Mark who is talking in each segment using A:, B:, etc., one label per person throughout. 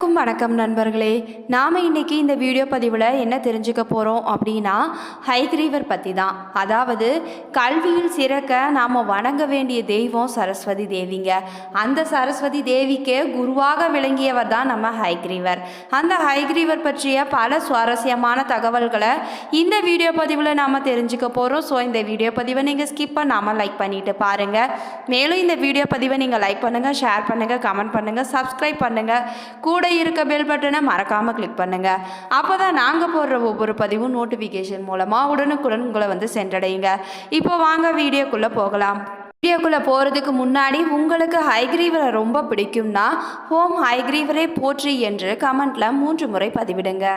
A: வணக்கம் வணக்கம் நண்பர்களே. நாம் இன்றைக்கி இந்த வீடியோ பதிவில் என்ன தெரிஞ்சுக்க போகிறோம் அப்படின்னா ஹைக்ரீவர் பற்றி தான் அதாவது கல்வியில் சிறக்க நாம் வணங்க வேண்டிய தெய்வம் சரஸ்வதி தேவிங்க. அந்த சரஸ்வதி தேவிக்கு குருவாக விளங்கியவர் தான் நம்ம ஹைக்ரீவர் அந்த ஹைக்ரீவர் பற்றிய பல சுவாரஸ்யமான தகவல்களை இந்த வீடியோ பதிவில் நாம் தெரிஞ்சுக்க போகிறோம் ஸோ இந்த வீடியோ பதிவை நீங்கள் ஸ்கிப் பண்ணாமல் லைக் பண்ணிவிட்டு பாருங்கள் மேலும் இந்த வீடியோ பதிவை நீங்கள் லைக் பண்ணுங்கள் ஷேர் பண்ணுங்கள் கமெண்ட் பண்ணுங்கள் சப்ஸ்கிரைப் பண்ணுங்கள் கூட இருக்க பெல் பட்டனை மறக்காமல் கிளிக் பண்ணுங்கள் அப்போ தான் நாங்கள் போடுற ஒவ்வொரு பதிவும் நோட்டிஃபிகேஷன் மூலமாக உடனுக்குடன் உங்களை வந்து சென்றடையுங்க. இப்போ வாங்க வீடியோக்குள்ளே போகலாம். வீடியோக்குள்ளே போகிறதுக்கு முன்னாடி உங்களுக்கு ஹைக்ரீவரை ரொம்ப பிடிக்கும்னா ஹோம் ஹைக்ரீவரை போற்றி என்று கமெண்ட்டில் மூன்று முறை பதிவிடுங்க.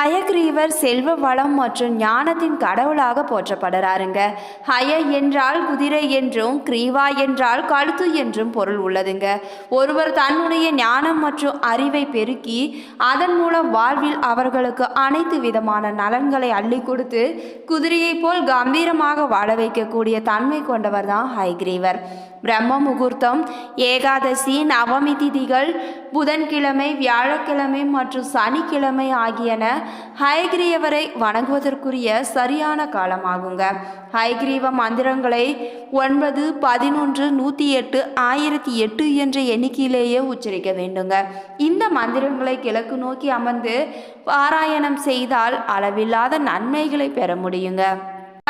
A: ஹயக்ரீவர் செல்வ வளம் மற்றும் ஞானத்தின் கடவுளாக போற்றப்படுறாருங்க. ஹய என்றால் குதிரை என்றும் கிரீவா என்றால் கழுத்து என்றும் பொருள் உள்ளதுங்க. ஒருவர் தன்னுடைய ஞானம் மற்றும் அறிவை பெருக்கி அதன் மூலம் வாழ்வில் அவர்களுக்கு அனைத்து விதமான நலன்களை அள்ளி கொடுத்து குதிரையைப் போல் கம்பீரமாக வாழ வைக்கக்கூடிய தன்மை கொண்டவர் தான் ஹயக்ரீவர். பிரம்ம முகூர்த்தம் ஏகாதசி நவமி திதிகள் புதன்கிழமை வியாழக்கிழமை மற்றும் சனிக்கிழமை ஆகியன ஹைகிரியவரை வணங்குவதற்குரிய சரியான காலமாகுங்க. ஹைகிரீவ மந்திரங்களை ஒன்பது பதினொன்று நூற்றி எட்டு ஆயிரத்தி எட்டு என்ற எண்ணிக்கையிலேயே உச்சரிக்க வேண்டுங்க. இந்த மந்திரங்களை கிழக்கு நோக்கி அமர்ந்து பாராயணம் செய்தால் அளவில்லாத நன்மைகளை பெற முடியுங்க.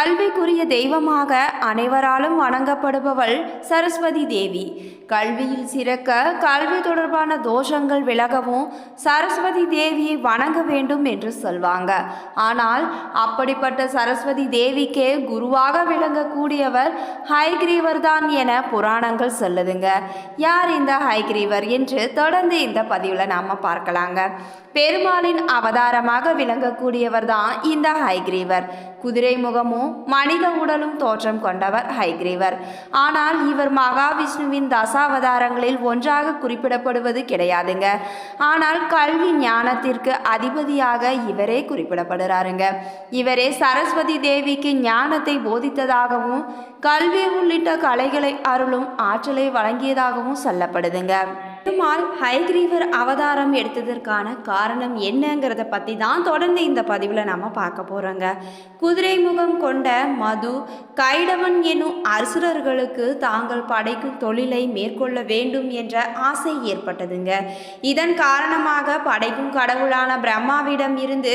A: கல்விக்குரிய தெய்வமாக அனைவராலும் வணங்கப்படுபவள் சரஸ்வதி தேவி. கல்வியில் சிறக்க கல்வி தொடர்பான தோஷங்கள் விலகவும் சரஸ்வதி தேவியை வணங்க வேண்டும் என்று சொல்வாங்க. ஆனால் அப்படிப்பட்ட சரஸ்வதி தேவிக்கே குருவாக விளங்கக்கூடியவர் ஹைகிரீவர் தான் என புராணங்கள் சொல்லுதுங்க. யார் இந்த ஹைகிரீவர் என்று தொடர்ந்து இந்த பதிவில் நாம் பார்க்கலாங்க. பெருமாளின் அவதாரமாக விளங்கக்கூடியவர் தான் இந்த ஹைகிரீவர். குதிரை முகமும் மனித உடலும் தோற்றம் கொண்டவர் ஹைகிரீவர். ஆனால் இவர் மகாவிஷ்ணுவின் தசாவதாரங்களில் ஒன்றாக குறிப்பிடப்படுவது கிடையாதுங்க. ஆனால் கல்வி ஞானத்திற்கு அதிபதியாக இவரே குறிப்பிடப்படுறாருங்க. இவரே சரஸ்வதி தேவிக்கு ஞானத்தை போதித்ததாகவும் கல்வி உள்ளிட்ட கலைகளை அருளும் ஆற்றலை வழங்கியதாகவும் சொல்லப்படுதுங்க. பெருமாள் ஹைகிரீவர் அவதாரம் எடுத்ததற்கான காரணம் என்னங்கிறத பற்றி தான் தொடர்ந்து இந்த பதிவில் நாம் பார்க்க போகிறோங்க குதிரை முகம் கொண்ட மது கைடவன் என்னும் அரசுரர்களுக்கு தாங்கள் படைக்கும் தொழிலை மேற்கொள்ள வேண்டும் என்ற ஆசை ஏற்பட்டதுங்க. இதன் காரணமாக படைக்கும் கடவுளான பிரம்மாவிடம் இருந்து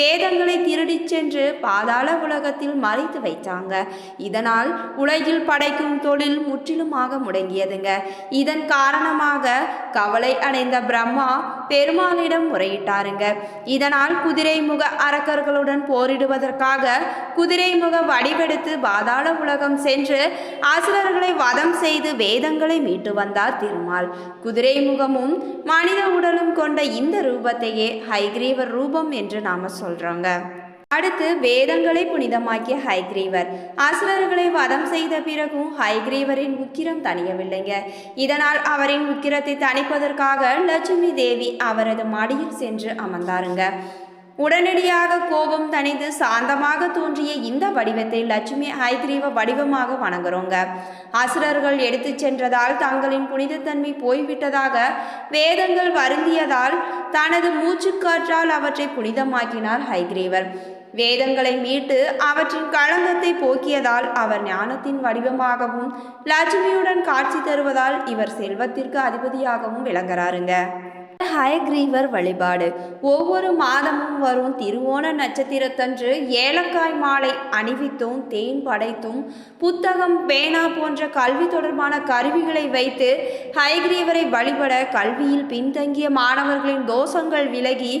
A: வேதங்களை திருடி சென்று பாதாள உலகத்தில் மறைத்து வைத்தாங்க. இதனால் உலகில் படைக்கும் தொழில் முற்றிலுமாக முடங்கியதுங்க. இதன் காரணமாக கவலை அடைந்த பிரம்மா பெருமாளிடம் முறையிட்டாருங்க. இதனால் குதிரைமுக அரக்கர்களுடன் போரிடுவதற்காக குதிரைமுக வடிவெடுத்து பாதாள உலகம் சென்று அசுரர்களை வதம் செய்து வேதங்களை மீட்டு வந்தார் திருமால். குதிரை முகமும் மனித உடலும் கொண்ட இந்த ரூபத்தையே ஹைகிரீவர் ரூபம் என்று நாம சொல்றோங்க. அடுத்து வேதங்களை புனிதமாக்கிய ஹைக்ரீவர். அசுரர்களை வதம் செய்த பிறகும் ஹைக்ரீவரின் உக்கிரம் தணியவில்லைங்க. இதனால் அவரின் உக்கிரத்தை தணிப்பதற்காக லட்சுமி தேவி அவரது மடியில் சென்று அமர்ந்தாருங்க. உடனடியாக கோபம் தணிந்து சாந்தமாக தோன்றிய இந்த வடிவத்தை லட்சுமி ஹைக்ரீவ வடிவமாக வணங்குறோங்க. அசுரர்கள் எடுத்து சென்றதால் தங்களின் புனிதத்தன்மை போய்விட்டதாக வேதங்கள் வருந்தியதால் தனது மூச்சுக்காற்றால் அவற்றை புனிதமாக்கினார் ஹைக்ரீவர். வேதங்களை மீட்டு அவற்றின் களங்கத்தை போக்கியதால் அவர் ஞானத்தின் வடிவமாகவும் லட்சுமியுடன் காட்சி தருவதால் இவர் செல்வத்திற்கு அதிபதியாகவும் விளங்குறாருங்க. ஹயக்ரீவர் வழிபாடு. ஒவ்வொரு மாதமும் வரும் திருவோண நட்சத்திரத்தன்று ஏலக்காய் மாலை அணிவித்தும் தேன் படைத்தும் புத்தகம் பேனா போன்ற கல்வி தொடர்பான கருவிகளை வைத்து ஹயக்ரீவரை வழிபட கல்வியில் பின்தங்கிய மாணவர்களின் தோஷங்கள் விலகி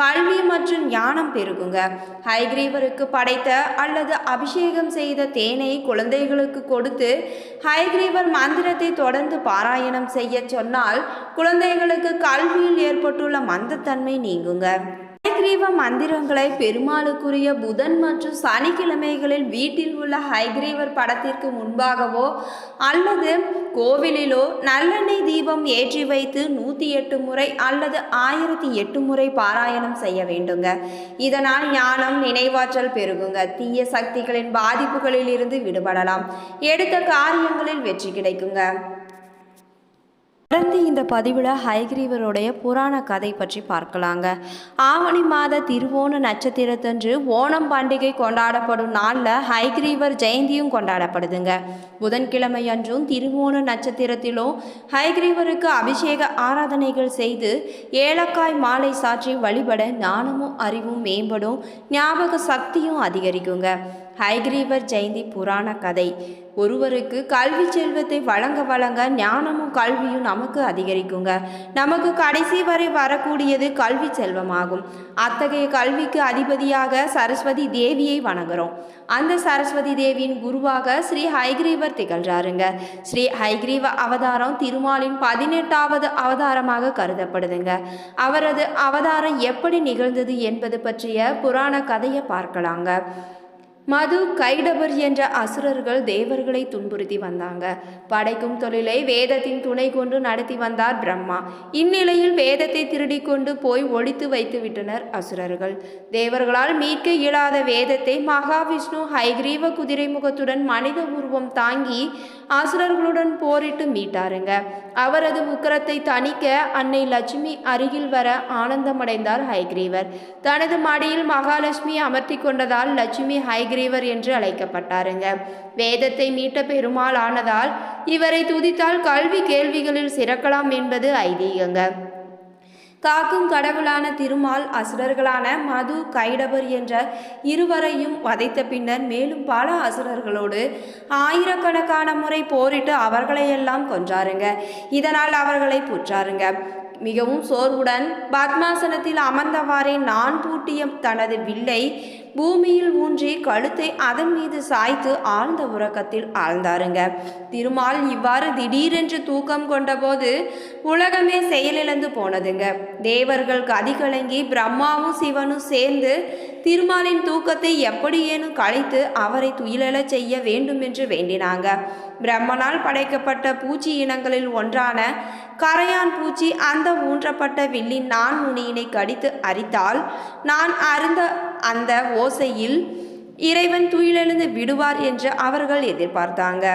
A: கல்வி மற்றும் ஞானம் பெருகுங்க. ஹைகிரீவருக்கு படைத்த அல்லது அபிஷேகம் செய்த தேனை குழந்தைகளுக்கு கொடுத்து ஹைகிரீவர் மந்திரத்தை தொடர்ந்து பாராயணம் செய்ய சொன்னால் குழந்தைகளுக்கு கல்வியில் ஏற்பட்டுள்ள மந்தத்தன்மை நீங்குங்க. ஹைகிரீவ மந்திரங்களை பெருமாளுக்குரிய புதன் மற்றும் சனிக்கிழமைகளில் வீட்டில் உள்ள ஹைகிரீவர் படத்திற்கு முன்பாகவோ அல்லது கோவிலிலோ நல்லெண்ணெய் தீபம் ஏற்றி வைத்து நூற்றி எட்டு முறை அல்லது ஆயிரத்தி எட்டு முறை பாராயணம் செய்ய வேண்டுங்க. இதனால் ஞானம் நினைவாற்றல் பெருகுங்க. தீய சக்திகளின் பாதிப்புகளில் இருந்து விடுபடலாம். எடுத்த காரியங்களில் வெற்றி கிடைக்குங்க. தொடர்ந்து இந்த பதிவில் ஹைகிரீவருடைய புராண கதை பற்றி பார்க்கலாங்க. ஆவணி மாத திருவோண நட்சத்திரத்தன்று ஓணம் பண்டிகை கொண்டாடப்படும் நாளில் ஹைகிரீவர் ஜெயந்தியும் கொண்டாடப்படுதுங்க. புதன்கிழமை அன்றும் திருவோண நட்சத்திரத்திலும் ஹைகிரீவருக்கு அபிஷேக ஆராதனைகள் செய்து ஏலக்காய் மாலை சாற்றி வழிபட ஞானமும் அறிவும் மேம்படும் ஞாபக சக்தியும் அதிகரிக்குங்க. ஹைகிரீவர் ஜெயந்தி புராண கதை. ஒருவருக்கு கல்வி செல்வத்தை வழங்க வழங்க ஞானமும் கல்வியும் நமக்கு அதிகரிக்குங்க. நமக்கு கடைசி வரை வரக்கூடியது கல்வி செல்வமாகும். அத்தகைய கல்விக்கு அதிபதியாக சரஸ்வதி தேவியை வணங்குறோம். அந்த சரஸ்வதி தேவியின் குருவாக ஸ்ரீ ஹைகிரீவர் திகழ்றாருங்க. ஸ்ரீ ஹைகிரீவ அவதாரம் திருமாலின் பதினெட்டாவது அவதாரமாக கருதப்படுதுங்க. அவரது அவதாரம் எப்படி நிகழ்ந்தது என்பது பற்றிய புராண கதையை பார்க்கலாங்க. மது கைடபர் என்ற அசுரர்கள் தேவர்களை துன்புறுத்தி வந்தாங்க. படைக்கும் தொழிலை வேதத்தின் துணை கொண்டு நடத்தி வந்தார் பிரம்மா. இந்நிலையில் வேதத்தை திருடி கொண்டு போய் ஒழித்து வைத்து விட்டனர் அசுரர்கள். தேவர்களால் மீட்க இயலாத வேதத்தை மகாவிஷ்ணு ஹைகிரீவ குதிரை முகத்துடன் மனித உருவம் தாங்கி அசுரர்களுடன் போரிட்டு மீட்டாருங்க. அவரது உக்கரத்தை தணிக்க அன்னை லட்சுமி அருகில் வர ஆனந்தமடைந்தார் ஹைகிரீவர். தனது மடியில் மகாலட்சுமி அமர்த்தி கொண்டதால் லட்சுமி ஹைகிரீவர் என்று அழைக்கப்பட்டாருங்க. வேதத்தை மீட்ட பெருமாள் ஆனதால் இவரை துதித்தால் கல்வி கேள்விகளில் சிறக்கலாம் என்பது ஐதீகங்க. காக்கும் கடவுளான திருமால் அசுரர்களான மது கைடபர் என்ற இருவரையும் வதைத்த பின்னர் மேலும் பல அசுரர்களோடு ஆயிரக்கணக்கான முறை போரிட்டு அவர்களையெல்லாம் கொன்றாருங்க. இதனால் அவர்களை புற்றாருங்க. மிகவும் சோர்வுடன் பத்மாசனத்தில் அமர்ந்தவாறே நான் பூட்டிய தனது வில்லை பூமியில் ஊன்றி கழுத்தை அதன் மீது சாய்த்து ஆழ்ந்த உறக்கத்தில் ஆழ்ந்தாருங்க. திருமால் இவ்வாறு திடீரென்று தூக்கம் கொண்டபோது உலகமே செயலிழந்து போனதுங்க. தேவர்கள் கதி கலங்கி பிரம்மாவும் சிவனும் சேர்ந்து திருமாலின் தூக்கத்தை எப்படியேனும் கலைத்து அவரை துயிலெழச் செய்ய வேண்டும் என்று வேண்டினாங்க. பிரம்மனால் படைக்கப்பட்ட பூச்சி இனங்களில் ஒன்றான கரையான் பூச்சி அந்த ஊன்றப்பட்ட வில்லின் நான் நுனியினை கடித்து அரித்தால் நான் அருந்த அந்த ஓசையில் இறைவன் துயிலெழுந்து விடுவார் என்று அவர்கள் எதிர்பார்த்தாங்க.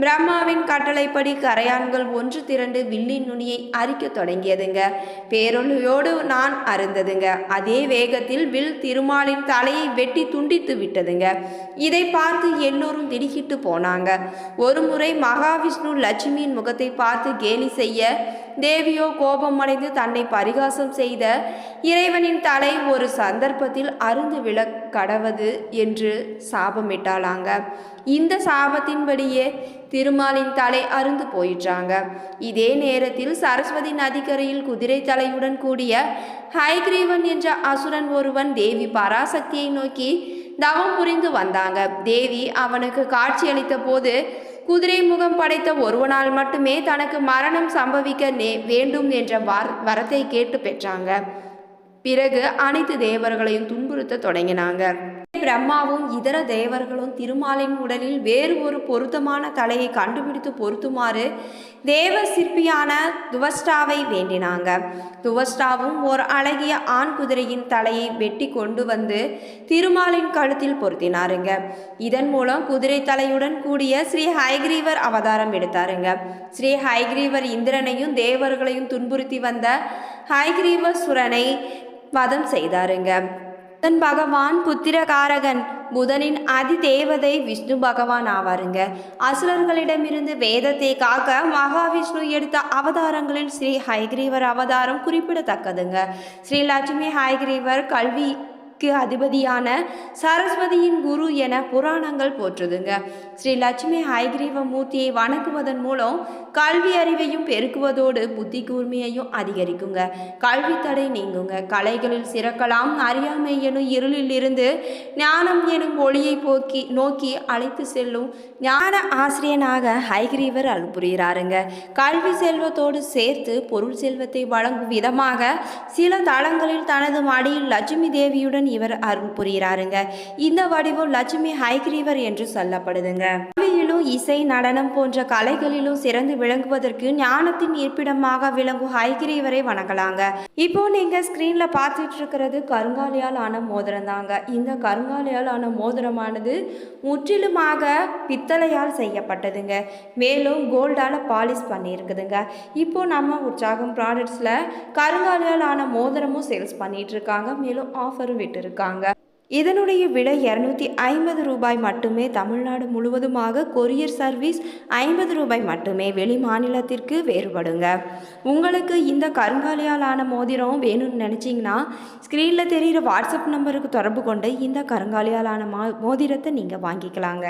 A: பிரம்மாவின் கட்டளைப்படி கரையான்கள் ஒன்று திரண்டு வில்லின் நுனியை அரிக்க தொடங்கியதுங்க. பேரொழியோடு நான் அருந்ததுங்க. அதே வேகத்தில் வில் திருமாலின் தலையை வெட்டி துண்டித்து விட்டதுங்க. இதை பார்த்து எல்லோரும் திடுக்கிட்டு போனாங்க. ஒரு முறை மகாவிஷ்ணு லட்சுமியின் முகத்தை பார்த்து கேலி செய்ய தேவியோ கோபமடைந்து தன்னை பரிகாசம் செய்த இறைவனின் தலை ஒரு சந்தர்ப்பத்தில் அருந்து விழ கடவது என்று சாபமிட்டாளாங்க. இந்த சாபத்தின்படியே திருமாலின் தலை அருந்து போயிட்டாங்க இதே நேரத்தில் சரஸ்வதி நதிக்கரையில் குதிரை தலையுடன் கூடிய ஹைகிரீவன் என்ற அசுரன் ஒருவன் தேவி பராசக்தியை நோக்கி தவம் புரிந்து வந்தாங்க. தேவி அவனுக்கு காட்சியளித்த போது குதிரை முகம் படைத்த ஒருவனால் மட்டுமே தனக்கு மரணம் சம்பவிக்க நே வேண்டும் என்ற வார் வரத்தை கேட்டு பெற்றாங்க. பிறகு அனைத்து தேவர்களையும் துன்புறுத்த தொடங்கினாங்க. பிரம்மாவும் இதர தேவர்களும் திருமாலின் உடலில் வேறு ஒரு பொருத்தமான தலையை கண்டுபிடித்து பொருத்துமாறு தேவ சிற்பியான துவஸ்டாவை வேண்டினாங்க. துவஸ்டாவும் ஒரு அழகிய ஆண் குதிரையின் தலையை வெட்டி கொண்டு வந்து திருமாலின் கழுத்தில் பொருத்தினாருங்க. இதன் மூலம் குதிரை தலையுடன் கூடிய ஸ்ரீ ஹைகிரீவர் அவதாரம் எடுத்தாருங்க. ஸ்ரீ ஹைகிரீவர் இந்திரனையும் தேவர்களையும் துன்புறுத்தி வந்த ஹைகிரீவசுரனை வதம் செய்தாருங்க. தன் பகவான் புத்திரகாரகன். புதனின் அதி தேவதை விஷ்ணு பகவான் ஆவாருங்க. அசுரர்களிடமிருந்து வேதத்தை காக்க மகாவிஷ்ணு எடுத்த அவதாரங்களில் ஸ்ரீ ஹைகிரீவர் அவதாரம் குறிப்பிடத்தக்கதுங்க. ஸ்ரீ லட்சுமி ஹைகிரீவர் கல்வி க்கு அதிபதியான சரஸ்வதியின் குரு என புராணங்கள் போற்றுதுங்க. ஸ்ரீ லட்சுமி ஹைகிரீவ மூர்த்தியை வணங்குவதன் மூலம் கல்வி அறிவையும் பெருக்குவதோடு புத்தி கூர்மையையும் அதிகரிக்குங்க. கல்வி தடை நீங்குங்க. கலைகளில் சிறக்கலாம். அறியாமை எனும் இருளில் இருந்து ஞானம் எனும் ஒளியை போக்கி நோக்கி அழைத்து செல்லும் ஞான ஆசிரியனாக ஹைகிரீவர் அருள் கல்வி செல்வத்தோடு சேர்த்து பொருள் செல்வத்தை வழங்கும் விதமாக சில தளங்களில் தனது மடியில் லட்சுமி தேவியுடன் சக்தியுடன் இவர் அருள் புரிகிறாருங்க. இந்த வடிவம் லட்சுமி ஹைகிரீவர் என்று சொல்லப்படுதுங்க. கல்வியிலும் இசை நடனம் போன்ற கலைகளிலும் சிறந்து விளங்குவதற்கு ஞானத்தின் இருப்பிடமாக விளங்கும் ஹைகிரீவரை வணங்கலாங்க. இப்போ நீங்க ஸ்கிரீன்ல பார்த்துட்டு இருக்கிறது கருங்காலியால் ஆன மோதிரம் தாங்க. இந்த கருங்காலியால் ஆன மோதிரமானது முற்றிலுமாக பித்தளையால் செய்யப்பட்டதுங்க. மேலும் கோல்டால பாலிஷ் பண்ணியிருக்குதுங்க. இப்போ நம்ம உற்சாகம் ப்ராடக்ட்ஸில் கருங்காலியால் ஆன மோதிரமும் சேல்ஸ் பண்ணிட்டு இருக்காங்க மேலும் ஆஃபரும் விட்டு விட்டுருக்காங்க இதனுடைய விலை இரநூத்தி ஐம்பது ரூபாய் மட்டுமே. தமிழ்நாடு முழுவதுமாக கொரியர் சர்வீஸ் ஐம்பது ரூபாய் மட்டுமே. வெளி மாநிலத்திற்கு வேறுபடுங்க. உங்களுக்கு இந்த கருங்காலியால் ஆன மோதிரம் வேணும்னு நினச்சிங்கன்னா ஸ்க்ரீனில் தெரிகிற வாட்ஸ்அப் நம்பருக்கு தொடர்பு கொண்டு இந்த கருங்காலியால் ஆன மா மோதிரத்தை நீங்கள் வாங்கிக்கலாங்க.